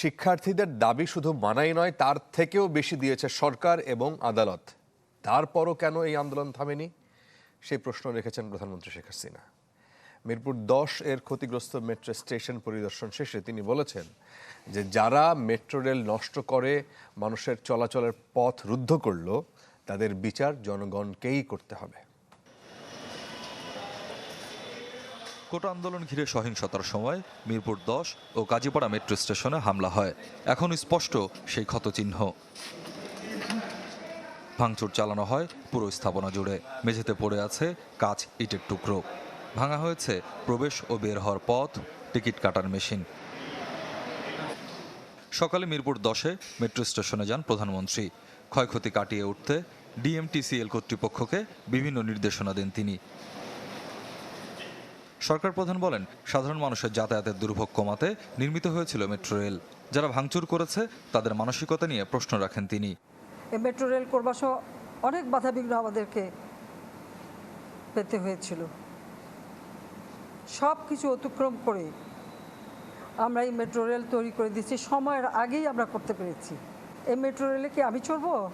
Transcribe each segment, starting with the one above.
শিক্ষার্থীদের দাবি শুধু মানাই নয়, তার থেকেও বেশি দিয়েছে সরকার এবং আদালত। তারপরও কেন এই আন্দোলন থামেনি? সেই প্রশ্ন রেখেছেন প্রধানমন্ত্রী শেখ হাসিনা। মিরপুর দশ এর ক্ষতিগ্রস্ত মেট্রো স্টেশন পরিদর্শন শেষে তিনি বলেছেন যে, যারা মেট্রো রেল নষ্ট করে মানুষের চলাচলের পথ রুদ্ধ করল, তাদের বিচার জনগণকেই করতে হবে। কোটা আন্দোলন ঘিরে সহিংসতার সময় মিরপুর দশ ও কাজীপাড়া মেট্রো স্টেশনে হামলা হয়। এখন স্পষ্ট সেই ক্ষতচিহ্ন। ভাঙচুর চালানো হয় পুরো স্থাপনা জুড়ে। মেঝেতে পড়ে আছে কাচ, ইটের টুকরো। ভাঙা হয়েছে প্রবেশ ও বের হওয়ার পথ, টিকিট কাটার মেশিন। সকালে মিরপুর দশে মেট্রো স্টেশনে যান প্রধানমন্ত্রী। ক্ষয়ক্ষতি কাটিয়ে উঠতে ডিএমটিসিএল কর্তৃপক্ষকে বিভিন্ন নির্দেশনা দেন তিনি। সরকার প্রধান বলেন, সাধারণ মানুষের যাতায়াতের দুর্ভোগ কমাতে নির্মিত হয়েছিল মেট্রো রেল। যারা ভাঙচুর করেছে, তাদের মানসিকতা নিয়ে প্রশ্ন রাখেন তিনি। মেট্রো রেল করবার সহ অনেক বাধাবিঘ্ন আমাদেরকে পেতে হয়েছিল। সব কিছু অতিক্রম করে আমরা এই মেট্রো রেল তৈরি করে দিচ্ছি সময়ের আগেই আমরা করতে পেরেছি। এই মেট্রো রেলে কি আমি চড়বো?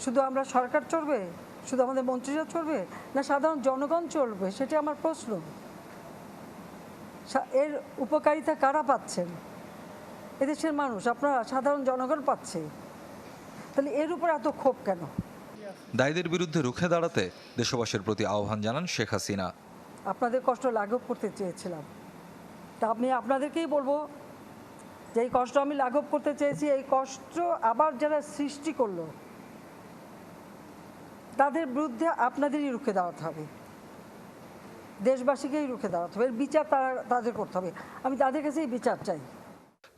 শুধু আমরা সরকার চড়বে? শুধু আমাদের মন্ত্রীরা চলবে না সাধারণ জনগণ চলবে? সেটা আমার প্রশ্ন। এর উপকারিতা কারা পাচ্ছেন? এদেশের মানুষ আপনারা সাধারণ জনগণ পাচ্ছে। তাহলে এর উপর এত ক্ষোভ কেন? দায়ীদের বিরুদ্ধে রুখে দাঁড়াতে দেশবাসীর প্রতি আহ্বান জানান শেখ হাসিনা। আপনাদের কষ্ট লাঘব করতে চেয়েছিলাম। তা আমি আপনাদেরকেই বলব যে এই কষ্ট আমি লাঘব করতে চেয়েছি এই কষ্ট আবার যারা সৃষ্টি করল তাদের বিরুদ্ধে আপনাদেরই রুখে দাঁড়াতে হবে। দেশবাসীকেই রুখে দাঁড়াতে হবে। বিচার তারা তাদের করতে হবে। আমি তাদের কাছেই বিচার চাই।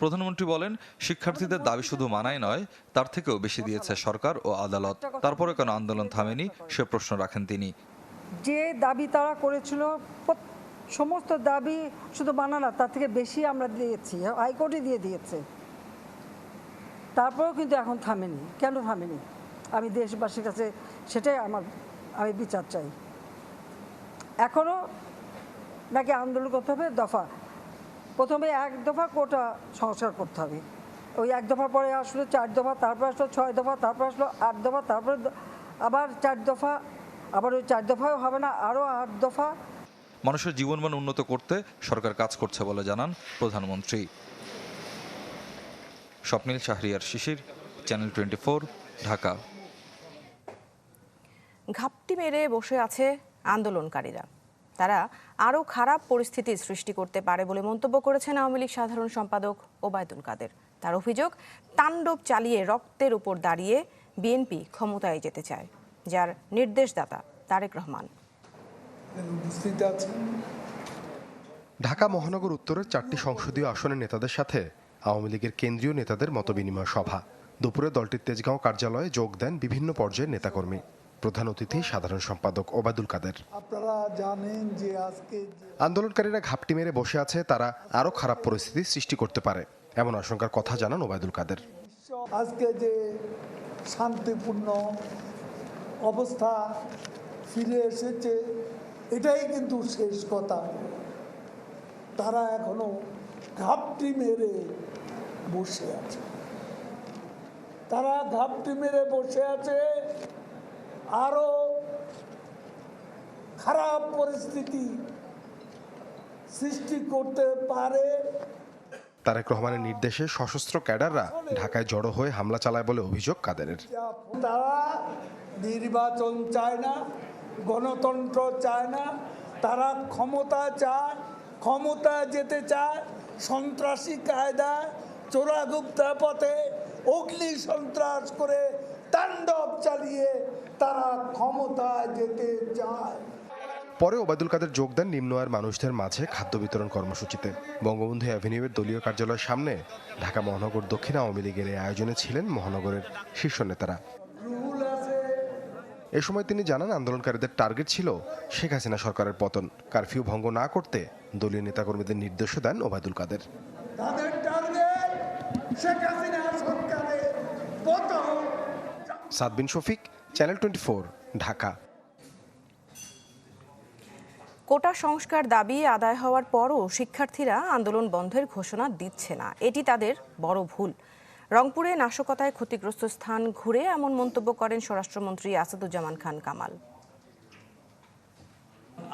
প্রধানমন্ত্রী বলেন শিক্ষার্থীদের দাবি শুধু মানাই নয় তার থেকেও বেশি দিয়েছে সরকার ও আদালত। তারপরে কেন আন্দোলন থামেনি সে প্রশ্ন রাখেন তিনি। যে দাবি তারা করেছিল সমস্ত দাবি শুধু মানা না তার থেকে বেশি আমরা দিয়েছি হাইকোর্টে দিয়ে দিয়েছে। তারপরেও কিন্তু এখন থামেনি। কেন থামেনি? আমি দেশবাসীর কাছে সেটাই আমার, আমি বিচার চাই। এখনও নাকি আন্দোলন করতে হবে? দফা। প্রথমে এক দফা কোটা সংস্কার করতে হবে। ওই এক দফা পরে আসলো চার দফা, তারপর আসলো ছয় দফা, তারপর আসলো আট দফা, তারপরে আবার চার দফা, আবার ওই চার দফাও হবে না আরও আট দফা। মানুষের জীবনমান উন্নত করতে সরকার কাজ করছে বলে জানান প্রধানমন্ত্রী। Swapnil Shahriar Shishir, channel twenty Dhaka. ঘাপটি মেরে বসে আছে আন্দোলনকারীরা। তারা আরও খারাপ পরিস্থিতি সৃষ্টি করতে পারে বলে মন্তব্য করেছেন আওয়ামী লীগ সাধারণ সম্পাদক ওবায়দুল কাদের। তার অভিযোগ তাণ্ডব চালিয়ে রক্তের উপর দাঁড়িয়ে বিএনপি ক্ষমতায় যেতে চায় যার নির্দেশদাতা তারেক রহমান। ঢাকা মহানগর উত্তরের চারটি সংসদীয় আসনের নেতাদের সাথে আওয়ামী লীগের কেন্দ্রীয় নেতাদের মতবিনিময় সভা। দুপুরে দলটির তেজগাঁও কার্যালয়ে যোগ দেন বিভিন্ন পর্যায়ের নেতাকর্মী। প্রধান অতিথি সাধারণ সম্পাদক ওবায়দুল কাদের। আপনারা জানেন যে আজকে আন্দোলনকারীরা ঘাপটি মেরে বসে আছে তারা আরও খারাপ পরিস্থিতি সৃষ্টি করতে পারে এমন আশঙ্কার কথা জানান ওবায়দুল কাদের। আজকে যে শান্তিপূর্ণ অবস্থা ফিরে এসেছে এটাই কিন্তু শেষ কথা। তারা এখনও ঘাপটি মেরে বসে আছে। তারা ঘাপটি মেরে বসে আছে আরও খারাপ পরিস্থিতি সৃষ্টি করতে পারে। তারেক রহমানের নির্দেশে সশস্ত্র ক্যাডাররা ঢাকায় জড়ো হয়ে হামলা চালায় বলে অভিযোগ কাদেরের। তারা নির্বাচন চায় না গণতন্ত্র চায় না তারা ক্ষমতা চায় ক্ষমতা যেতে চায় সন্ত্রাসী কায়দা চোরাগুপ্তা পথে অগ্নি সন্ত্রাস করে তাণ্ডব চালিয়ে তারা ক্ষমতায় যেতে চায়। পরে ওবায়দুল কাদের যোগ দেন নিম্ন আয়ের মানুষদের মাঝে খাদ্য বিতরণ কর্মসূচিতে। বঙ্গবন্ধু অ্যাভিনিউয়ের দলীয় কার্যালয়ের সামনে ঢাকা মহানগর দক্ষিণ আওয়ামী লীগের এই আয়োজনে ছিলেন মহানগরের শীর্ষ নেতারা। এ সময় তিনি জানান আন্দোলনকারীদের টার্গেট ছিল শেখ হাসিনা সরকারের পতন। কারফিউ ভঙ্গ না করতে দলীয় নেতাকর্মীদের নির্দেশও দেন ওবায়দুল কাদের। তাদের টার্গেট শেখ হাসিনা সরকারের পতন। Sadbin Shafiq channel twenty Dhaka. Quota সংস্কার দাবি আদায় হওয়ার পরও শিক্ষার্থীরা আন্দোলন বন্ধের ঘোষণা দিচ্ছে না। এটি তাদের বড় ভুল। রংপুরে নাশকতায় ক্ষতিগ্রস্ত স্থান ঘুরে এমন মন্তব্য করেন স্বরাষ্ট্রমন্ত্রী আসাদুজ্জামান খান কামাল।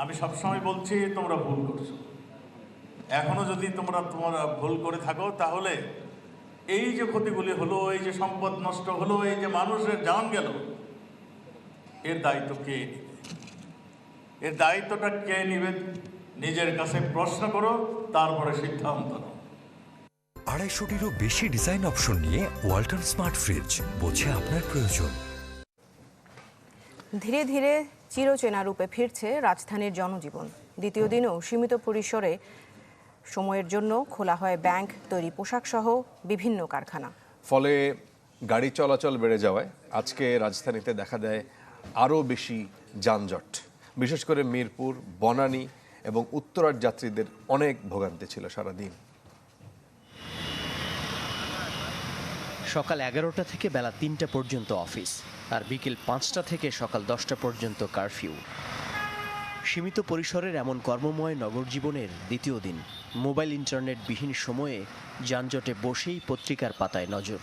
আমি সবসময় বলছি তোমরা ভুল করছ। এখনও যদি তোমরা তোমরা ভুল করে থাকো তাহলে এই যে ক্ষতিগুলি হলো এই যে সম্পদ নষ্ট হলো এই যে মানুষের জান গেল এর দায়িত্ব কে নিবে? এর দায়িত্বটা কে নিবে? নিজের কাছে প্রশ্ন করো তারপরে সিদ্ধান্ত নাও। আড়াইশোটিরও বেশি ডিজাইন অপশন নিয়ে ওয়াল্টন স্মার্ট ফ্রিজ বোঝে আপনার প্রয়োজন। ধীরে ধীরে চিরচেনা রূপে ফিরছে রাজধানীর জনজীবন। দ্বিতীয় দিনেও সীমিত পরিসরে সময়ের জন্য খোলা হয় ব্যাংক তৈরি পোশাক সহ বিভিন্ন কারখানা। ফলে গাড়ি চলাচল বেড়ে যাওয়ায় আজকে রাজধানীতে দেখা দেয় আরও বেশি যানজট। বিশেষ করে মিরপুর বনানী এবং উত্তরার যাত্রীদের অনেক ভোগান্তি ছিল সারাদিন। সকাল এগারোটা থেকে বেলা তিনটা পর্যন্ত অফিস আর বিকেল পাঁচটা থেকে সকাল দশটা পর্যন্ত কারফিউ। সীমিত পরিসরের এমন কর্মময় নগর জীবনের দ্বিতীয় দিন। মোবাইল ইন্টারনেট বিহীন সময়ে যানজটে বসেই পত্রিকার পাতায় নজর।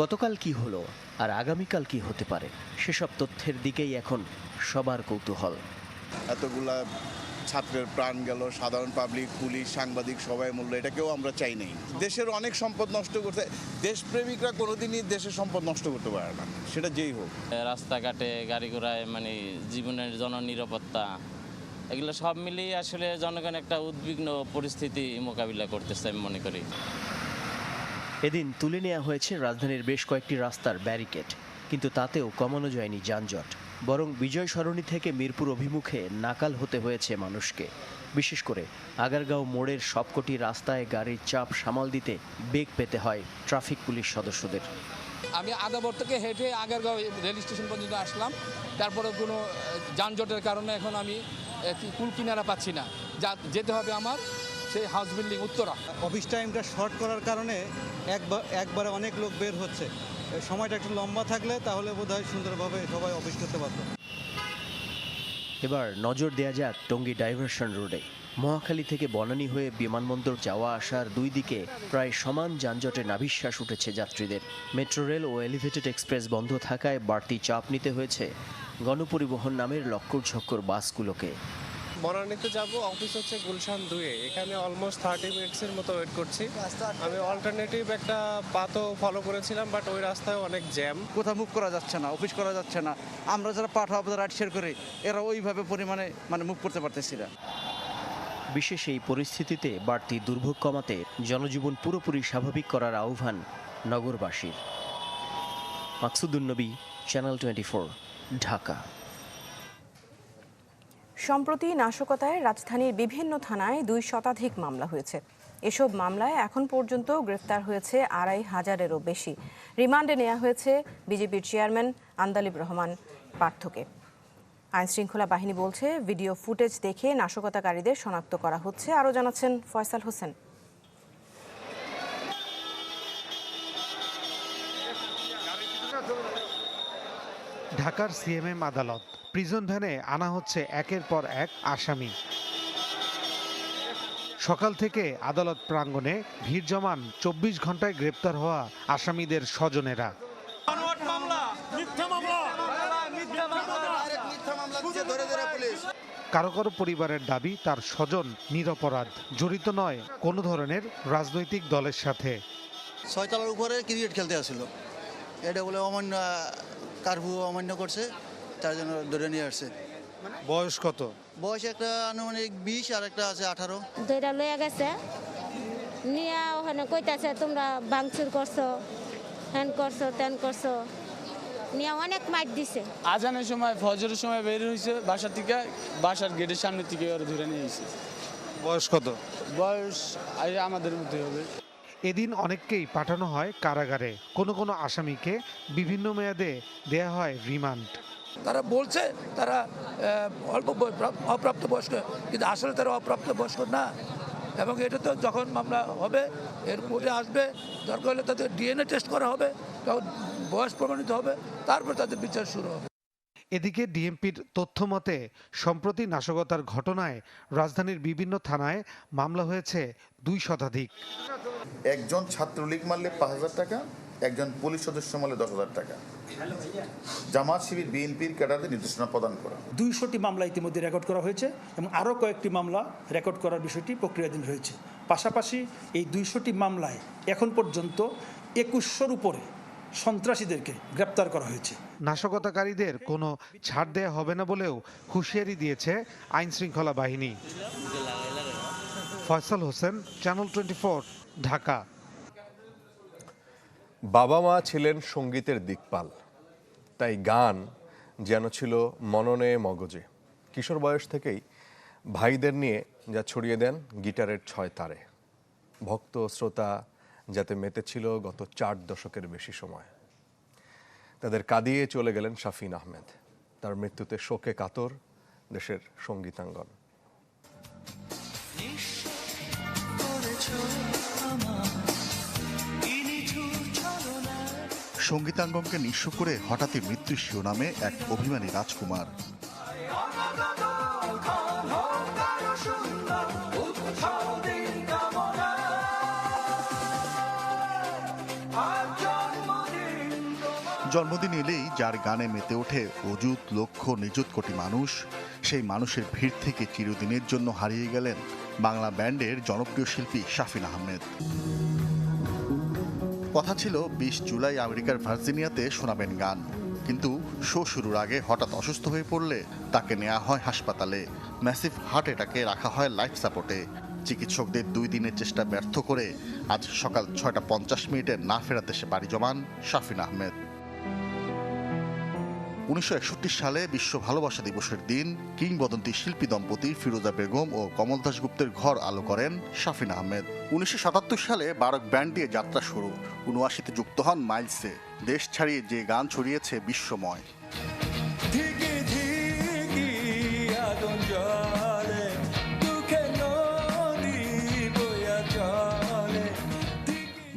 গতকাল কি হলো আর আগামীকাল কি হতে পারে সেসব তথ্যের দিকেই এখন সবার কৌতূহল। এতগুলা ছাত্রের প্রাণ গেল সাধারণ পাবলিক পুলিশ সাংবাদিক সবাই মূল্য এটাকেও আমরা চাই নাই। দেশের অনেক সম্পদ নষ্ট করতে দেশপ্রেমিকরা কোনোদিনই দেশের সম্পদ নষ্ট করতে পারে না সেটা যেই হোক। রাস্তাঘাটে গাড়ি ঘোড়ায় মানে জীবনের জননিরাপত্তা এগুলো সব মিলিয়ে আসলে জনগণ একটা উদ্বিগ্ন পরিস্থিতি মোকাবিলা করতেছে আমি মনে করি। এদিন তুলে নেওয়া হয়েছে রাজধানীর বেশ কয়েকটি রাস্তার ব্যারিকেড কিন্তু তাতেও কমানো যায়নি যানজট। বরং বিজয় সরণি থেকে মিরপুর অভিমুখে নাকাল হতে হয়েছে মানুষকে। বিশেষ করে আগারগাঁও মোড়ের সবকটি রাস্তায় গাড়ির চাপ সামাল দিতে বেগ পেতে হয় ট্রাফিক পুলিশ সদস্যদের। আমি আদাবর থেকে হেঁটে আগারগাঁও রেল স্টেশন পর্যন্ত আসলাম। তারপরে কোনো যানজটের কারণে এখন আমি কুল কিনারা পাচ্ছি না। যা যেতে হবে আমার সেই হাউস বিল্ডিং উত্তরা। অফিস টাইমটা শর্ট করার কারণে একবার একবারে অনেক লোক বের হচ্ছে। সময়টা একটু লম্বা থাকলে তাহলে বোধহয় সুন্দরভাবে সবাই অফিস করতে পারত। এবার নজর দেওয়া যাক টঙ্গি ডাইভারশন রোডে মহাখালী থেকে বনানী হয়ে বিমানবন্দর যাওয়া আসার দুই দিকে প্রায় সমান যানজটে নাভিশ্বাস উঠেছে যাত্রীদের। মেট্রো রেল ও এলিভেটেড এক্সপ্রেস বন্ধ থাকায় বাড়তি চাপ নিতে হয়েছে গণপরিবহন নামের লক্কর ঝক্কর বাসগুলোকে। বনানীতে যাব অফিস হচ্ছে গুলশান দুয়ে। এখানে অলমোস্ট থার্টি মিনিটসের মতো ওয়েট করছি। আমি অল্টারনেটিভ একটা পাথও ফলো করেছিলাম বাট ওই রাস্তায় অনেক জ্যাম কোথাও মুভ করা যাচ্ছে না অফিস করা যাচ্ছে না। আমরা যারা পাঠা রাইড শেয়ার করি এরা ওইভাবে পরিমাণে মানে মুভ করতে পারতেছি না। বিশেষ এই পরিস্থিতিতে বাড়তি দুর্ভোগ কমাতে জনজীবন পুরোপুরি স্বাভাবিক করার আহ্বান নগরবাসীর। Maksudunnabi channel twenty Dhaka. সম্প্রতি নাশকতায় রাজধানীর বিভিন্ন থানায় দুই শতাধিক মামলা হয়েছে। এসব মামলায় এখন পর্যন্ত গ্রেফতার হয়েছে আড়াই হাজারেরও বেশি। রিমান্ডে নেওয়া হয়েছে বিজেপির চেয়ারম্যান আন্দালিব রহমান পার্থকে। আইন শৃঙ্খলা বাহিনী বলছে, ভিডিও ফুটেজ দেখে নাশকতাকারীদের শনাক্ত করা হচ্ছে। আরও জানাচ্ছেন ফয়সাল হোসেন। ঢাকার সিএমএম আদালত, প্রিজন ভ্যানে আনা হচ্ছে একের পর এক আসামি। সকাল থেকে আদালত প্রাঙ্গণে ভিড় জমান চব্বিশ ঘন্টায় গ্রেপ্তার হওয়া আসামিদের স্বজনেরা। কারও কারও পরিবারের দাবি তার স্বজন নিরপরাধ। জড়িত নয় কোনো ধরনের রাজনৈতিক দলের সাথে। ছয়তলার উপরে ক্রিকেট খেলতে আসছিল। এটা বলে অমান্য কারফিউ অমান্য করছে তার জন্য ধরে নিয়ে আসছে। বয়স কত? বয়স একটা আনুমানিক বিশ আর একটা আছে আঠারো। দুইটা লইয়া গেছে। নিয়ে ওখানে কইতাছে তোমরা বাংচুর করছ হ্যান করছ ত্যান করছ। নিয়ে অনেক মাইট দিছে। আজানের সময় ফজরের সময় বের হয়েছে বাসা থেকে বাসার গেটের সামনে থেকে ওরা ধরে নিয়ে এসেছে। বয়স কত? বয়স আমাদের মধ্যে হবে। এদিন অনেককেই পাঠানো হয় কারাগারে। কোনো কোনো আসামিকে বিভিন্ন মেয়াদে দেয়া হয় রিমান্ড। তারা বলছে তারা অল্প অপ্রাপ্ত বয়স্ক কিন্তু আসলে তারা অপ্রাপ্ত বয়স্ক না। এবং এটা তো যখন মামলা হবে এর কোর্টে আসবে দরকার হলে তাদের ডিএনএ টেস্ট করা হবে। বয়স প্রমাণিত হবে তারপর তাদের বিচার শুরু হবে। এদিকে ডিএমপির তথ্য মতে সম্প্রতি নাশকতার ঘটনায় রাজধানীর বিভিন্ন থানায় মামলা হয়েছে দুই শতাধিক। একজন ছাত্রলীগ মারলে পাঁচ হাজার টাকা একজন পুলিশ সদস্য মারলে দশ হাজার টাকা। জামাত শিবির বিএনপির ক্যাডারদের নির্দেশনা প্রদান করা। দুইশোটি মামলা ইতিমধ্যে রেকর্ড করা হয়েছে এবং আরও কয়েকটি মামলা রেকর্ড করার বিষয়টি প্রক্রিয়াধীন হয়েছে। পাশাপাশি এই দুইশোটি মামলায় এখন পর্যন্ত একুশশোর উপরে সন্ত্রাসীদেরকে গ্রেপ্তার করা হয়েছে। নাশকতাকারীদের কোনো ছাড় দেয়া হবে না বলেও হুঁশিয়ারি দিয়েছে আইন শৃঙ্খলা বাহিনী। Faisal Hossain channel twenty Dhaka. বাবা মা ছিলেন সঙ্গীতের দিকপাল। তাই গান যেন ছিল মননে মগজে। কিশোর বয়স থেকেই ভাইদের নিয়ে যা ছড়িয়ে দেন গিটারের ছয় তারে। ভক্ত শ্রোতা যাতে মেতেছিল গত চার দশকের বেশি সময়। তাদের কাঁদিয়ে চলে গেলেন শাফিন আহমেদ। তার মৃত্যুতে শোকে কাতর দেশের সঙ্গীতাঙ্গন। সঙ্গীতাঙ্গনকে নিঃস্ব করে হঠাৎই মৃত্যু শিরোনামে এক অভিমানী রাজকুমার। জন্মদিন এলেই যার গানে মেতে ওঠে অযুত লক্ষ নিযুত কোটি মানুষ, সেই মানুষের ভিড় থেকে চিরদিনের জন্য হারিয়ে গেলেন বাংলা ব্যান্ডের জনপ্রিয় শিল্পী শাফিন আহমেদ। কথা ছিল বিশ জুলাই আমেরিকার ভার্জিনিয়াতে শোনাবেন গান। কিন্তু শো শুরুর আগে হঠাৎ অসুস্থ হয়ে পড়লে তাকে নেওয়া হয় হাসপাতালে। ম্যাসিভ হার্ট অ্যাটাকে রাখা হয় লাইফ সাপোর্টে। চিকিৎসকদের দুই দিনের চেষ্টা ব্যর্থ করে আজ সকাল ছয়টা পঞ্চাশ মিনিটে না ফেরাতে সে বাড়ি জমান শাফিন আহমেদ। উনিশশো একষট্টি সালে বিশ্ব ভালোবাসা দিবসের দিন কিংবদন্তি শিল্পী দম্পতি ফিরোজা বেগম ও কমল দাশগুপ্তের ঘর আলো করেন শাফিন আহমেদ। উনিশশো সাতাত্তর সালে বারক ব্যান্ড দিয়ে যাত্রা শুরু। উনআশিতে যুক্ত হন মাইলসে। দেশ ছাড়িয়ে যে গান ছড়িয়েছে বিশ্বময়।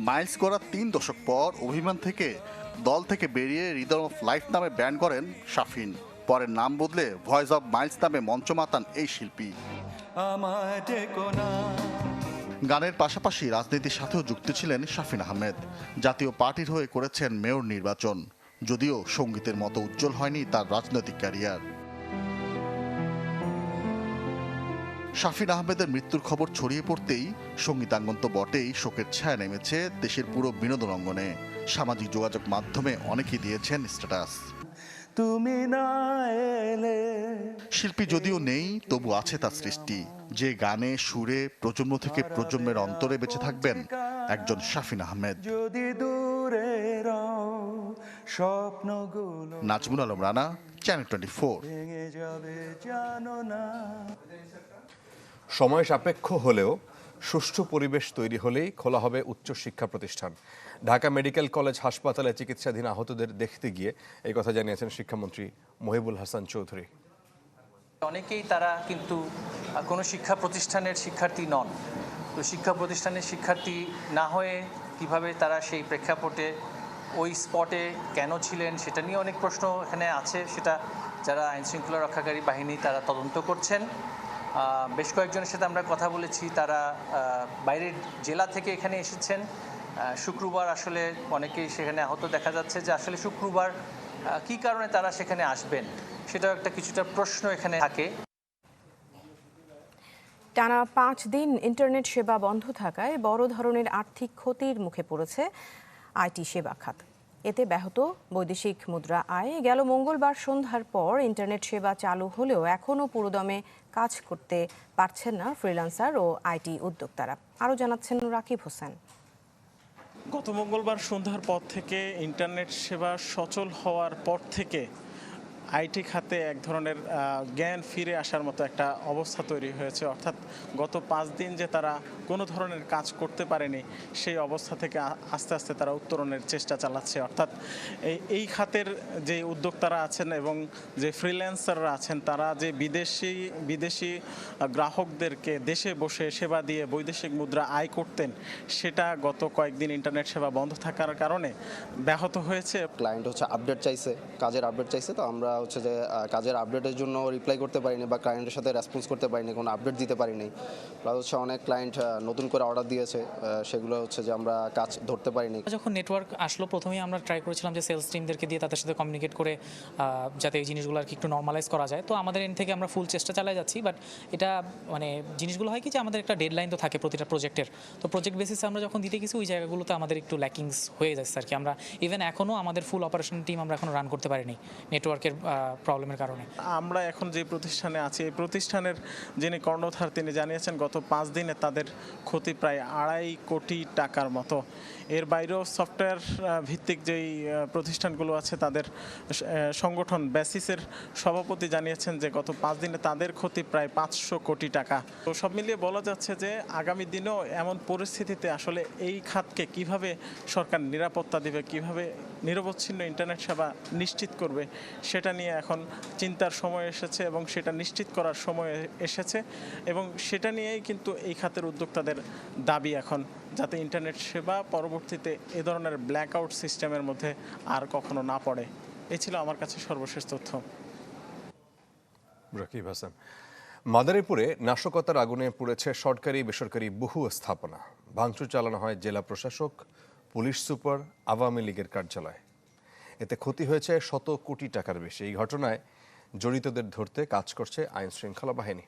মাইলস করার তিন দশক পর অভিমান থেকে দল থেকে বেরিয়ে রিদম অফ লাইফ নামে ব্যান্ড করেন শাফিন। পরে নাম বদলে ভয়েস অফ মাইলস নামে মঞ্চ মাতান এই শিল্পী। গানের পাশাপাশি রাজনীতির সাথেও যুক্ত ছিলেন শাফিন আহমেদ। জাতীয় পার্টির হয়ে করেছেন মেয়র নির্বাচন। যদিও সঙ্গীতের মতো উজ্জ্বল হয়নি তার রাজনৈতিক ক্যারিয়ার। শাফিন আহমেদের মৃত্যুর খবর ছড়িয়ে পড়তেই সঙ্গীতাঙ্গন তো বটেই শোকের ছায়া নেমেছে দেশের পুরো বিনোদন অঙ্গনে। সামাজিক যোগাযোগ মাধ্যমে অনেকেই দিয়েছেন স্ট্যাটাস তুমি না এলে। শিল্পী যদিও নেই তবু আছে তার সৃষ্টি। যে গানে সুরে প্রজন্ম থেকে প্রজন্মের অন্তরে বেঁচে থাকবেন একজন শাফিন আহমেদ। যদি দূরে রও স্বপ্নগুলো Nazmul Alam Rana channel twenty four যাবে জানো না। সময় সাপেক্ষ হলেও সুষ্ঠু পরিবেশ তৈরি হলেই খোলা হবে উচ্চ শিক্ষা প্রতিষ্ঠান। ঢাকা মেডিকেল কলেজ হাসপাতালে চিকিৎসাধীন আহতদের দেখতে গিয়ে এই কথা জানিয়েছেন শিক্ষামন্ত্রী মহিবুল হাসান চৌধুরী। অনেকেই তারা কিন্তু কোনো শিক্ষা প্রতিষ্ঠানের শিক্ষার্থী নন। তো শিক্ষা প্রতিষ্ঠানের শিক্ষার্থী না হয়ে কীভাবে তারা সেই প্রেক্ষাপটে, ওই স্পটে কেন ছিলেন সেটা নিয়ে অনেক প্রশ্ন এখানে আছে। সেটা যারা আইনশৃঙ্খলা রক্ষাকারী বাহিনী তারা তদন্ত করছেন। বেশ কয়েকজনের সাথে আমরা কথা বলেছি, তারা বাইরের জেলা থেকে এখানে এসেছেন। শুক্রবার আসলে অনেকেই সেখানে আহত দেখা যাচ্ছে যে আসলে শুক্রবার কী কারণে তারা সেখানে আসবেন, সেটাও একটা কিছুটা প্রশ্ন এখানে থাকে। টানা পাঁচ দিন ইন্টারনেট সেবা বন্ধ থাকায় বড় ধরনের আর্থিক ক্ষতির মুখে পড়েছে আইটি সেবা খাত। এতে ব্যাহত বৈদেশিক মুদ্রা আয় গেল মঙ্গলবার সন্ধ্যার পর। ইন্টারনেট সেবা চালু হলেও এখনও পুরোদমে কাজ করতে পারছেন না ফ্রিল্যান্সার ও আইটি উদ্যোক্তারা। আরও জানাচ্ছেন রাকিব হোসেন। গত মঙ্গলবার সন্ধ্যার পর থেকে ইন্টারনেট সেবা সচল হওয়ার পর থেকে আইটি খাতে এক ধরনের জ্ঞান ফিরে আসার মতো একটা অবস্থা তৈরি হয়েছে। অর্থাৎ গত পাঁচ দিন যে তারা কোনো ধরনের কাজ করতে পারেনি, সেই অবস্থা থেকে আস্তে আস্তে তারা উত্তরণের চেষ্টা চালাচ্ছে। অর্থাৎ এই এই খাতের যে উদ্যোক্তারা আছেন এবং যে ফ্রিল্যান্সাররা আছেন, তারা যে বিদেশি বিদেশি গ্রাহকদেরকে দেশে বসে সেবা দিয়ে বৈদেশিক মুদ্রা আয় করতেন, সেটা গত কয়েকদিন ইন্টারনেট সেবা বন্ধ থাকার কারণে ব্যাহত হয়েছে। ক্লায়েন্ট হচ্ছে আপডেট চাইছে, কাজের আপডেট চাইছে, তো আমরা হচ্ছে যে কাজের আপডেটের জন্য রিপ্লাই করতে পারিনি বা ক্লায়েন্টের সাথে রেসপন্স করতে পারিনি, কোনো আপডেট দিতে পারিনি। প্লাস হচ্ছে অনেক ক্লায়েন্ট নতুন করে অর্ডার দিয়েছে সেগুলো হচ্ছে যে আমরা কাজ ধরতে পারিনি। যখন নেটওয়ার্ক আসলো প্রথমেই আমরা ট্রাই করেছিলাম যে সেলস টিমদেরকে দিয়ে তাদের সাথে কমিউনিকেট করে যাতে এই জিনিসগুলো আর কি একটু নর্মালাইজ করা যায়। তো আমাদের এন থেকে আমরা ফুল চেষ্টা চালিয়ে যাচ্ছি বাট এটা মানে জিনিসগুলো হয় কি যে, আমাদের একটা ডেডলাইন তো থাকে প্রতিটা প্রজেক্টের তো প্রজেক্ট বেসিসে আমরা যখন দিতে গেছি, ওই জায়গাগুলোতে আমাদের একটু ল্যাকিংস হয়ে যাচ্ছে আর কি। আমরা ইভেন এখনও আমাদের ফুল অপারেশন টিম আমরা এখন রান করতে পারিনি নেটওয়ার্কের প্রবলেমের কারণে। আমরা এখন যে প্রতিষ্ঠানে আছি, এই প্রতিষ্ঠানের যিনি কর্ণধার, তিনি জানিয়েছেন গত পাঁচ দিনে তাদের ক্ষতি প্রায় আড়াই কোটি টাকার মতো। এর বাইরেও সফটওয়্যার ভিত্তিক যেই প্রতিষ্ঠানগুলো আছে, তাদের সংগঠন ব্যাসিসের সভাপতি জানিয়েছেন যে গত পাঁচ দিনে তাদের ক্ষতি প্রায় পাঁচশো কোটি টাকা। তো সব মিলিয়ে বলা যাচ্ছে যে আগামী দিনেও এমন পরিস্থিতিতে আসলে এই খাতকে কীভাবে সরকার নিরাপত্তা দেবে, কীভাবে নিরবচ্ছিন্ন ইন্টারনেট সেবা নিশ্চিত করবে। সেটা নিয়ে এখন চিন্তার সময় এসেছে এবং সেটা নিশ্চিত করার সময় এসেছে এবং সেটা নিয়েই কিন্তু এই খাতের উদ্যোক্তাদের দাবি এখন, যাতে ইন্টারনেট সেবা পরবর্তীতে এ ধরনের ব্ল্যাক আউট সিস্টেমের মধ্যে আর কখনো না পড়ে। এ ছিল আমার কাছে সর্বশেষ তথ্য। রাকিব হাসান, মাদারীপুরে নাশকতার আগুনে পুড়েছে সরকারি বেসরকারি বহু স্থাপনা। ভাঙচুর চালানো হয় জেলা প্রশাসক পুলিশ সুপার আওয়ামী লীগের কার্যালয়। এতে ক্ষতি হয়েছে শত কোটি টাকার বেশি। এই ঘটনায় জড়িতদের ধরতে কাজ করছে আইন শৃঙ্খলা বাহিনী।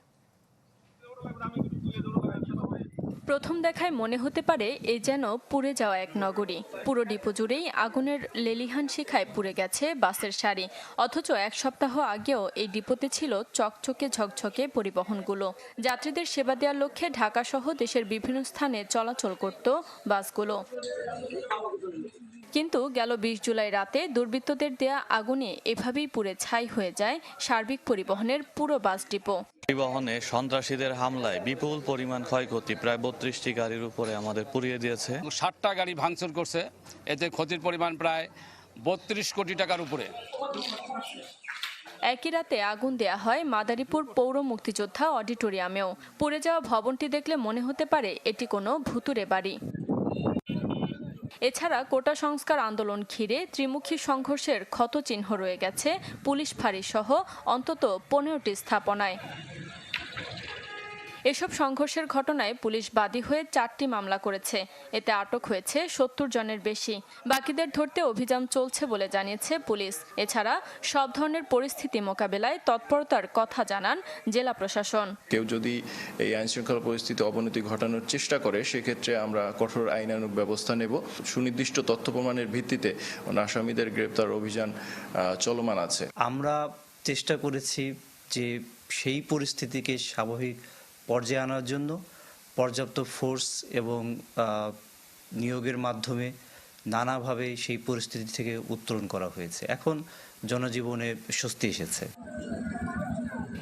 প্রথম দেখায় মনে হতে পারে এ যেন পুড়ে যাওয়া এক নগরী। পুরো ডিপো জুড়েই আগুনের লেলিহান শিখায় পুড়ে গেছে বাসের সারি। অথচ এক সপ্তাহ আগেও এই ডিপোতে ছিল চকচকে ঝকঝকে পরিবহনগুলো। যাত্রীদের সেবা দেওয়ার লক্ষ্যে ঢাকা সহ দেশের বিভিন্ন স্থানে চলাচল করত বাসগুলো। কিন্তু গেল বিশ জুলাই রাতে দুর্বৃত্তদের দেয়া আগুনে এভাবেই পুড়ে ছাই হয়ে যায় সার্বিক পরিবহনের পুরো বাস ডিপো। পরিবহনে সন্ত্রাসীদের হামলায় বিপুল পরিমাণ ক্ষয়ক্ষতি প্রায় বত্রিশটি গাড়ির উপরে আমাদের পুড়িয়ে দিয়েছে। ষাটটা গাড়ি ভাঙচুর করছে এতে ক্ষতির পরিমাণ প্রায় বত্রিশ কোটি টাকার উপরে। একই রাতে আগুন দেয়া হয় মাদারীপুর পৌর মুক্তিযোদ্ধা অডিটোরিয়ামেও। পুড়ে যাওয়া ভবনটি দেখলে মনে হতে পারে এটি কোনো ভুতুরে বাড়ি। এছাড়া কোটা সংস্কার আন্দোলন ঘিরে ত্রিমুখী সংঘর্ষের ক্ষতচিহ্ন রয়ে গেছে পুলিশ ফাঁড়ি সহ অন্তত পনেরোটি স্থাপনায়। এসব সংঘর্ষের ঘটনায় পুলিশ বাদী হয়ে চারটি মামলা করেছে। এতে আটক হয়েছে সত্তর জনের বেশি। বাকিদের ধরতে অভিযান চলছে বলে জানিয়েছে পুলিশ। এছাড়া সব ধরনের পরিস্থিতি মোকাবেলায় তৎপরতার কথা জানান জেলা প্রশাসন। কেউ যদি এই আইন শৃঙ্খলা পরিস্থিতি অবনতি ঘটানোর চেষ্টা করে সেক্ষেত্রে আমরা কঠোর আইনানুগ ব্যবস্থা নেব। সুনির্দিষ্ট তথ্য প্রমাণের ভিত্তিতে আসামিদের গ্রেপ্তার অভিযান চলমান আছে। আমরা চেষ্টা করেছি যে সেই পরিস্থিতিকে স্বাভাবিক পর্যায়ে আনার জন্য পর্যাপ্ত ফোর্স এবং আহ, নিয়োগের মাধ্যমে নানাভাবে সেই পরিস্থিতি থেকে উত্তরণ করা হয়েছে। এখন জনজীবনে স্বস্তি এসেছে।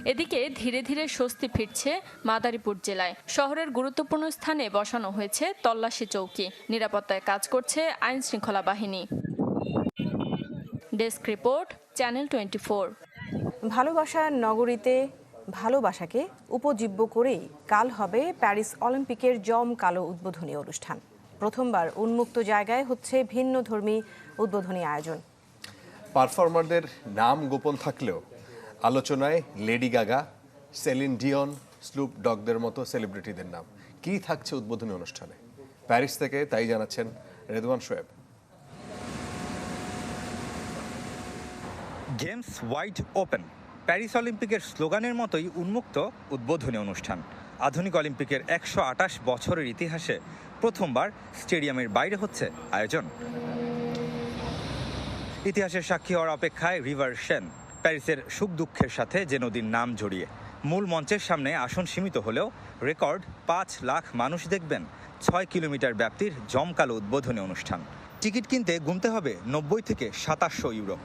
এদিকে ধীরে ধীরে স্বস্তি ফিরছে মাদারীপুর জেলায়। শহরের গুরুত্বপূর্ণ স্থানে বসানো হয়েছে তল্লাশি চৌকি। নিরাপত্তায় কাজ করছে আইন শৃঙ্খলা বাহিনী। ডেস্ক রিপোর্ট চ্যানেল টোয়েন্টি ভালোবাসার নগরীতে ভালোবাসাকে উপজীব্য করেই কাল হবে প্যারিস অলিম্পিকের জম কালো উদ্বোধনী অনুষ্ঠান। প্রথমবার উন্মুক্ত জায়গায় হচ্ছে ভিন্ন ধর্মী উদ্বোধনী আয়োজন। পারফর্মারদের নাম গোপন থাকলেও আলোচনায় Lady Gaga Celine Dion Snoop ডগদের মতো সেলিব্রিটিদের নাম। কি থাকছে উদ্বোধনী অনুষ্ঠানে? প্যারিস থেকে তাই জানাচ্ছেন Redwan Shoaib games wide open. Paris অলিম্পিকের স্লোগানের মতোই উন্মুক্ত উদ্বোধনী অনুষ্ঠান। আধুনিক অলিম্পিকের একশো আটাশ বছরের ইতিহাসে প্রথমবার স্টেডিয়ামের বাইরে হচ্ছে আয়োজন। ইতিহাসের সাক্ষী হওয়ার অপেক্ষায় রিভার সেন, প্যারিসের সুখ দুঃখের সাথে যে নদীর নাম জড়িয়ে। মূল মঞ্চের সামনে আসন সীমিত হলেও রেকর্ড পাঁচ লাখ মানুষ দেখবেন, ছয় কিলোমিটার ব্যাপ্তির জমকালো উদ্বোধনী অনুষ্ঠান। টিকিট কিনতে গুনতে হবে নব্বই থেকে সাতাশশো ইউরো।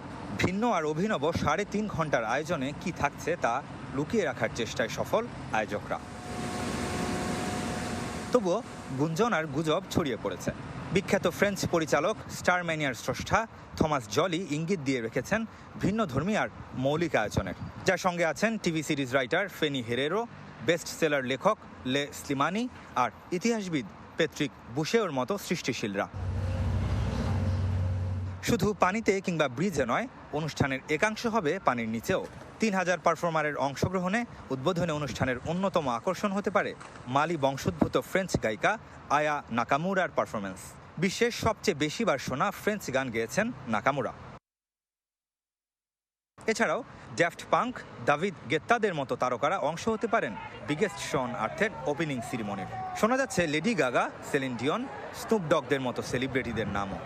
ভিন্ন আর অভিনব সাড়ে তিন ঘণ্টার আয়োজনে কি থাকছে তা লুকিয়ে রাখার চেষ্টায় সফল আয়োজকরা। তবুও গুঞ্জন আর গুজব ছড়িয়ে পড়েছে। বিখ্যাত ফ্রেঞ্চ পরিচালক স্টার ম্যানিয়ার স্রষ্টা থমাস জলি ইঙ্গিত দিয়ে রেখেছেন ভিন্ন ধর্মী আর মৌলিক আয়োজনের। যার সঙ্গে আছেন TV series writer Fanny Herrero, best seller লেখক লে স্লিমানি আর ইতিহাসবিদ পেট্রিক বুশেওর মতো সৃষ্টিশীলরা। শুধু পানিতে কিংবা ব্রিজে নয়, অনুষ্ঠানের একাংশ হবে পানির নিচেও। তিন হাজার পারফর্মারের অংশগ্রহণে উদ্বোধনী অনুষ্ঠানের অন্যতম আকর্ষণ হতে পারে মালি বংশোদ্ভূত ফ্রেঞ্চ গায়িকা আয়া নাকামুরার পারফরমেন্স বিশ্বের সবচেয়ে বেশিবার শোনা ফ্রেঞ্চ গান গেয়েছেন নাকামুরা। এছাড়াও, ড্যাফট পাঙ্ক দাভিদ গেত্তাদের মতো তারকারা অংশ হতে পারেন বিগেস্ট শন আর্থের ওপেনিং সিরিমনির শোনা যাচ্ছে Lady Gaga, Celine Dion, Snoop ডগদের মতো সেলিব্রিটিদের নামও।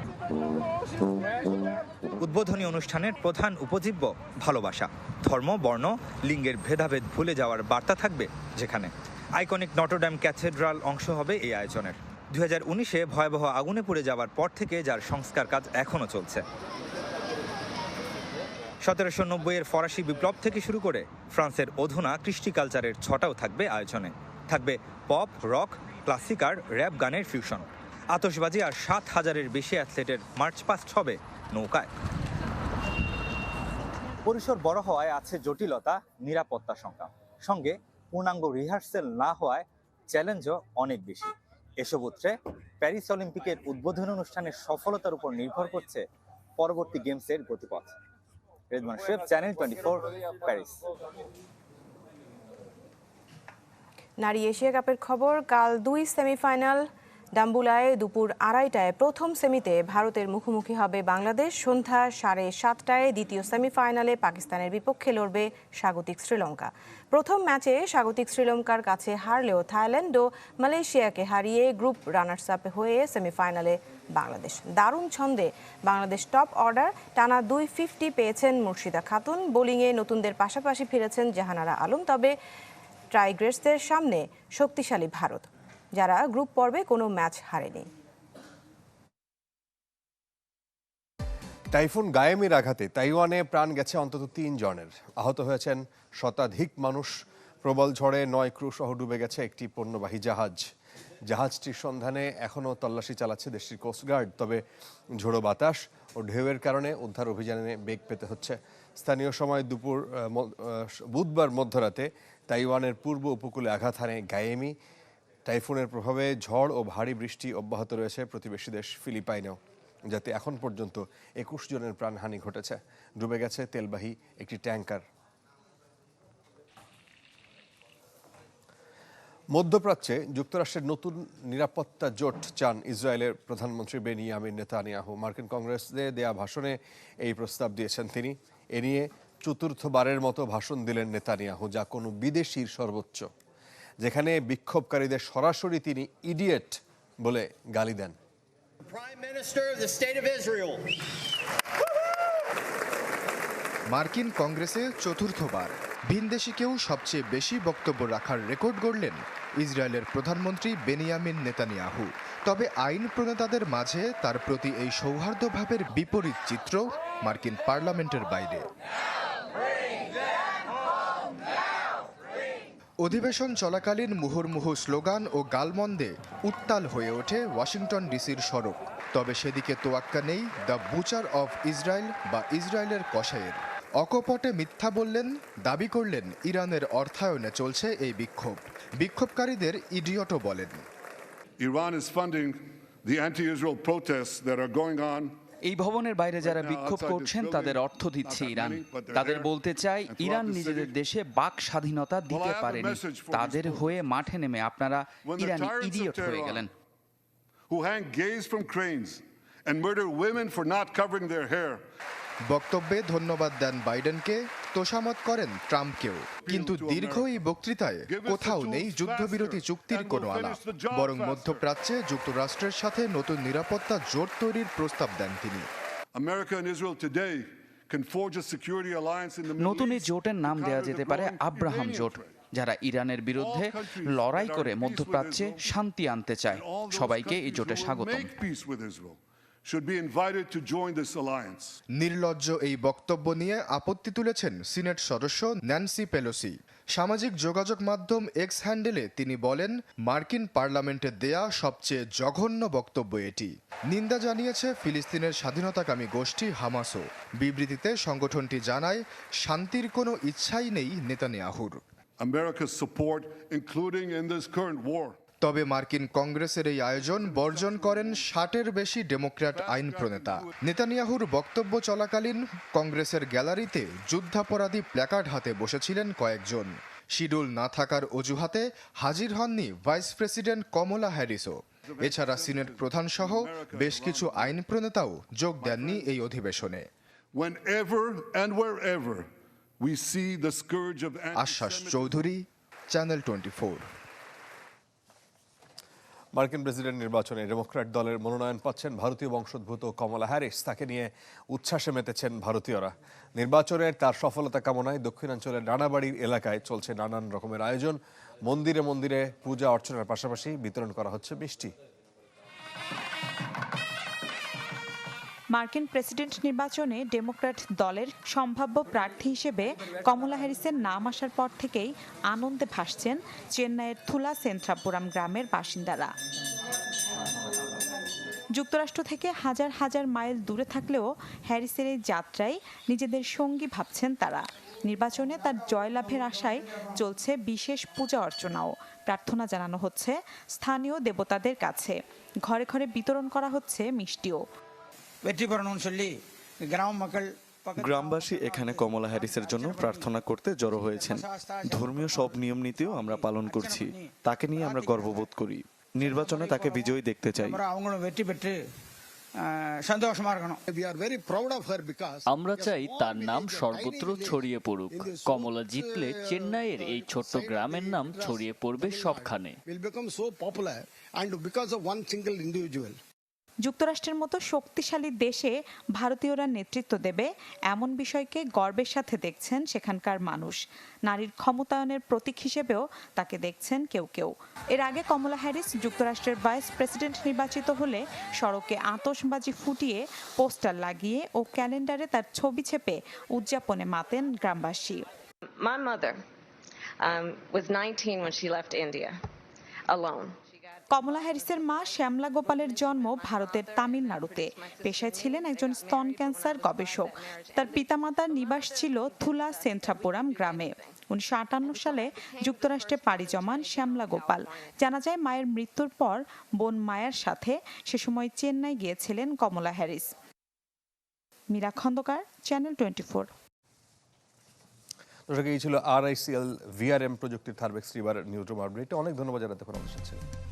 উদ্বোধনী অনুষ্ঠানের প্রধান উপজীব্য, ভালোবাসা। ধর্ম, বর্ণ, লিঙ্গের ভেদাভেদ ভুলে যাওয়ার বার্তা থাকবে যেখানে। আইকনিক নটরড্যাম ক্যাথেড্রাল অংশ হবে এই আয়োজনের। দুই হাজার উনিশে ভয়াবহ আগুনে পুড়ে যাওয়ার পর থেকে যার সংস্কার কাজ এখনও চলছে। সতেরোশো নব্বইয়ের ফরাসি বিপ্লব থেকে শুরু করে ফ্রান্সের অধুনা কৃষ্টি কালচারের ছটাও থাকবে আয়োজনে। থাকবে পপ, রক ক্লাসিক আর র্যাপ গানের ফিউশন আতশবাজি আর সাত হাজারের বেশি অ্যাথলেটের মার্চ পাস্ট হবে নৌকায়। পরিসর বড় হওয়ায় আছে জটিলতা, নিরাপত্তা সংখ্যা সঙ্গে পূর্ণাঙ্গ রিহার্সেল না হওয়ায় চ্যালেঞ্জও অনেক বেশি। এসব উত্তরে প্যারিস অলিম্পিকের উদ্বোধনী অনুষ্ঠানের সফলতার উপর নির্ভর করছে পরবর্তী গেমসের গতিপথ। Redwan Shoaib channel twenty four Paris নারী এশিয়া কাপের খবর কাল দুই সেমিফাইনাল ডাম্বুলায় দুপুর আড়াইটায় প্রথম সেমিতে ভারতের মুখোমুখি হবে বাংলাদেশ। সন্ধ্যা সাড়ে সাতটায় দ্বিতীয় সেমিফাইনালে পাকিস্তানের বিপক্ষে লড়বে স্বাগতিক শ্রীলঙ্কা। প্রথম ম্যাচে স্বাগতিক শ্রীলঙ্কার কাছে হারলেও থাইল্যান্ড ও মালয়েশিয়াকে হারিয়ে গ্রুপ রানার্স আপ হয়ে সেমিফাইনালে বাংলাদেশ। দারুণ ছন্দে বাংলাদেশ টপ অর্ডার টানা দুই ফিফটি পেয়েছেন মুর্শিদা খাতুন। বোলিংয়ে নতুনদের পাশাপাশি ফিরেছেন জাহানারা আলম। তবে ট্রাইগ্রেসদের সামনে শক্তিশালী ভারত। যারা গ্রুপ পর্বে কোনো ম্যাচ হারেনি। টাইফুন গায়েমির আঘাতে তাইওয়ানে প্রাণ গেছে অন্তত তিন জনের। আহত হয়েছেন শতাধিক মানুষ। প্রবল ঝড়ে নয় ক্রু সহ ডুবে গেছে একটি পণ্যবাহী জাহাজ। জাহাজটির সন্ধানে এখনও তল্লাশি চালাচ্ছে দেশটির কোস্টগার্ড তবে ঝোড়ো বাতাস ও ঢেউয়ের কারণে উদ্ধার অভিযানে বেগ পেতে হচ্ছে। স্থানীয় সময় দুপুর বুধবার মধ্যরাতে তাইওয়ানের পূর্ব উপকূলে আঘাত হানে গায়েমি। টাইফুনের প্রভাবে ঝড় ও ভারী বৃষ্টি অব্যাহত রয়েছে প্রতিবেশী দেশ ফিলিপাইনেও, যাতে এখন পর্যন্ত একুশ জনের প্রাণহানি ঘটেছে। ডুবে গেছে তেলবাহী একটি ট্যাঙ্কার মধ্যপ্রাচ্যে যুক্তরাষ্ট্রের নতুন নিরাপত্তা জোট চান ইসরায়েলের প্রধানমন্ত্রী বেনিয়ামিন নেতানিয়াহু। মার্কিন কংগ্রেসে দেয়া ভাষণে এই প্রস্তাব দিয়েছেন তিনি। এ নিয়ে চতুর্থবারের মতো ভাষণ দিলেন নেতানিয়াহু, যা কোনো বিদেশির সর্বোচ্চ। যেখানে বিক্ষোভকারীদের সরাসরি তিনি ইডিয়েট বলে গালি দেন. মার্কিন কংগ্রেসে চতুর্থবার ভিনদেশিকেও সবচেয়ে বেশি বক্তব্য রাখার রেকর্ড গড়লেন ইসরায়েলের প্রধানমন্ত্রী বেনিয়ামিন নেতানিয়াহু। তবে আইন প্রণেতাদের মাঝে তার প্রতি এই সৌহার্দ্যভাবের বিপরীত চিত্র মার্কিন পার্লামেন্টের বাইরে। অধিবেশন চলাকালীন মুহুর্মুহু স্লোগান ও গালমন্দে উত্তাল হয়ে ওঠে ওয়াশিংটন ডিসির সড়ক। তবে সেদিকে তোয়াক্কা নেই দ্য বুচার অফ ইসরায়েল বা ইসরায়েলের কসাইয়ের। অকপটে মিথ্যা বললেন, দাবি করলেন, ইরানের অর্থায়নে চলছে এই বিক্ষোভ। বিক্ষোভকারীদের ইডিয়টও বলেন। Iran is funding the anti-Israel এই ভবনের বাইরে যারা বিক্ষোভ করছেন তাদের অর্থ দিচ্ছে ইরান। তাদের বলতে চাই ইরান নিজেদের দেশে বাক স্বাধীনতা দিতে পারেনি। তাদের হয়ে মাঠে নেমে আপনারা ইরান ইডিয়ট হয়ে গেলেন। who hang gays from cranes and murder women for not covering their hair. বক্তব্যে ধন্যবাদ দেন বাইডেনকে তোষামত করেন ট্রাম্পকেও। কিন্তু দীর্ঘ এই বক্তৃতায় কোথাও নেই যুদ্ধবিরতি চুক্তির কোনো আলাপ বরং মধ্যপ্রাচ্যে যুক্তরাষ্ট্রের সাথে নতুন নিরাপত্তা জোট তৈরির প্রস্তাব দেন তিনি। নতুন এই জোটের নাম counter যেতে পারে আব্রাহাম জোট যারা ইরানের বিরুদ্ধে লড়াই করে মধ্যপ্রাচ্যে শান্তি আনতে চায়। সবাইকে এই জোটে who should be invited to join this alliance. নির্লজ্জ এই বক্তব্য নিয়ে আপত্তি তুলেছেন সিনেট সদস্য ন্যান্সি পেলোসি সামাজিক যোগাযোগ মাধ্যম এক্স হ্যান্ডেলে তিনি বলেন মার্কিন পার্লামেন্টে দেয়া সবচেয়ে জঘন্য বক্তব্য এটি নিন্দা জানিয়েছে ফিলিস্তিনের স্বাধীনতাকামী গোষ্ঠী হামাসও বিবৃতিতে সংগঠনটি জানায় শান্তির কোনো ইচ্ছাই নেই নেতানিয়াহুর America's support, including in this current war. তবে মার্কিন কংগ্রেসের এই আয়োজন বর্জন করেন ষাটের বেশি ডেমোক্র্যাট আইন প্রণেতা নেতানিয়াহুর বক্তব্য চলাকালীন কংগ্রেসের গ্যালারিতে যুদ্ধাপরাধী প্ল্যাকার্ড হাতে বসেছিলেন কয়েকজন। শিডিউল না থাকার অজুহাতে হাজির হননি ভাইস প্রেসিডেন্ট কমলা হ্যারিসও। এছাড়া সিনেট প্রধান সহ বেশ কিছু আইন প্রণেতাও যোগ দেননি এই অধিবেশনে। আশ্বাস চৌধুরী চ্যানেল টোয়েন্টি মার্কিন প্রেসিডেন্ট নির্বাচনে ডেমোক্র্যাট দলের মনোনয়ন পাচ্ছেন ভারতীয় বংশোদ্ভূত কমলা হ্যারিস। তাকে নিয়ে উচ্ছ্বাসে মেতেছেন ভারতীয়রা। নির্বাচনের তার সফলতা কামনায় দক্ষিণাঞ্চলের নানাবাড়ির এলাকায় চলছে নানান রকমের আয়োজন। মন্দিরে মন্দিরে পূজা অর্চনার পাশাপাশি বিতরণ করা হচ্ছে মিষ্টি। মার্কিন প্রেসিডেন্ট নির্বাচনে ডেমোক্র্যাট দলের সম্ভাব্য প্রার্থী হিসেবে কমলা হ্যারিসের নাম আসার পর থেকেই আনন্দে ভাসছেন চেন্নাইয়ের থুলা সেন্ট্রাপুরাম গ্রামের বাসিন্দারা। যুক্তরাষ্ট্র থেকে হাজার হাজার মাইল দূরে থাকলেও হ্যারিসের এই যাত্রায় নিজেদের সঙ্গী ভাবছেন তারা। নির্বাচনে তার জয়লাভের আশায় চলছে বিশেষ পূজা অর্চনাও। প্রার্থনা জানানো হচ্ছে স্থানীয় দেবতাদের কাছে। ঘরে ঘরে বিতরণ করা হচ্ছে মিষ্টিও। வெற்றி பெறணும்னு சொல்லி கிராம மக்கள் গ্রামবাসী এখানে কমলা হ্যারিসের জন্য প্রার্থনা করতে জড়ো হয়েছেন ধর্মীয় সব নিয়ম নীতিও আমরা পালন করছি তাকে নিয়ে আমরা গর্ববোধ করি নির্বাচনে তাকে বিজয়ী দেখতে চাই அப்புறம் அவங்களும் வெற்றி பெற்று அஹ், சந்தோஷமா இருக்கணும் we are very proud of her because আমরা চাই তার নাম সর্বত্র ছড়িয়ে পড়ুক কমলা জিতলে চেন্নাইয়ের এই ছোট্ট গ্রামের নাম ছড়িয়ে পড়বে সবখানে যুক্তরাষ্ট্রের মতো শক্তিশালী দেশে ভারতীয়রা নেতৃত্ব দেবে এমন বিষয়কে গর্বের সাথে দেখছেন সেখানকার মানুষ। নারীর ক্ষমতায়নের প্রতীক হিসেবেও তাকে দেখছেন কেউ কেউ। এর আগে কমলা হ্যারিস যুক্তরাষ্ট্রের ভাইস প্রেসিডেন্ট নির্বাচিত হলে সড়কে আতশবাজি ফুটিয়ে পোস্টার লাগিয়ে ও ক্যালেন্ডারে তার ছবি ছেপে উদযাপনে মাতেন গ্রামবাসী। My mother um, was 19 when she left India alone. কমলা হ্যারিসের মা শ্যামলা গোপালের জন্ম ভারতের তামিলনাড়ুতে। পেশায় ছিলেন একজন স্তন ক্যান্সার গবেষক। তার পিতামাতার নিবাস ছিল থুলা সেন্ট্রাপুরাম গ্রামে। উনিশশো আটান্ন সালে যুক্তরাষ্ট্রে পাড়ি জমান শ্যামলা গোপাল। জানা যায়, মায়ের মৃত্যুর পর বোন মায়ের সাথে সে সময় চেন্নাই গিয়েছিলেন Kamala Harris. Meera Khandakar, channel twenty four দর্শক, এই ছিল আর আইসিএল ভিআরএম প্রযুক্তির থার্বেক্স রিবার নিউজ রুম আপডেট। অনেক ধন্যবাদ যারা তখন আমাদের।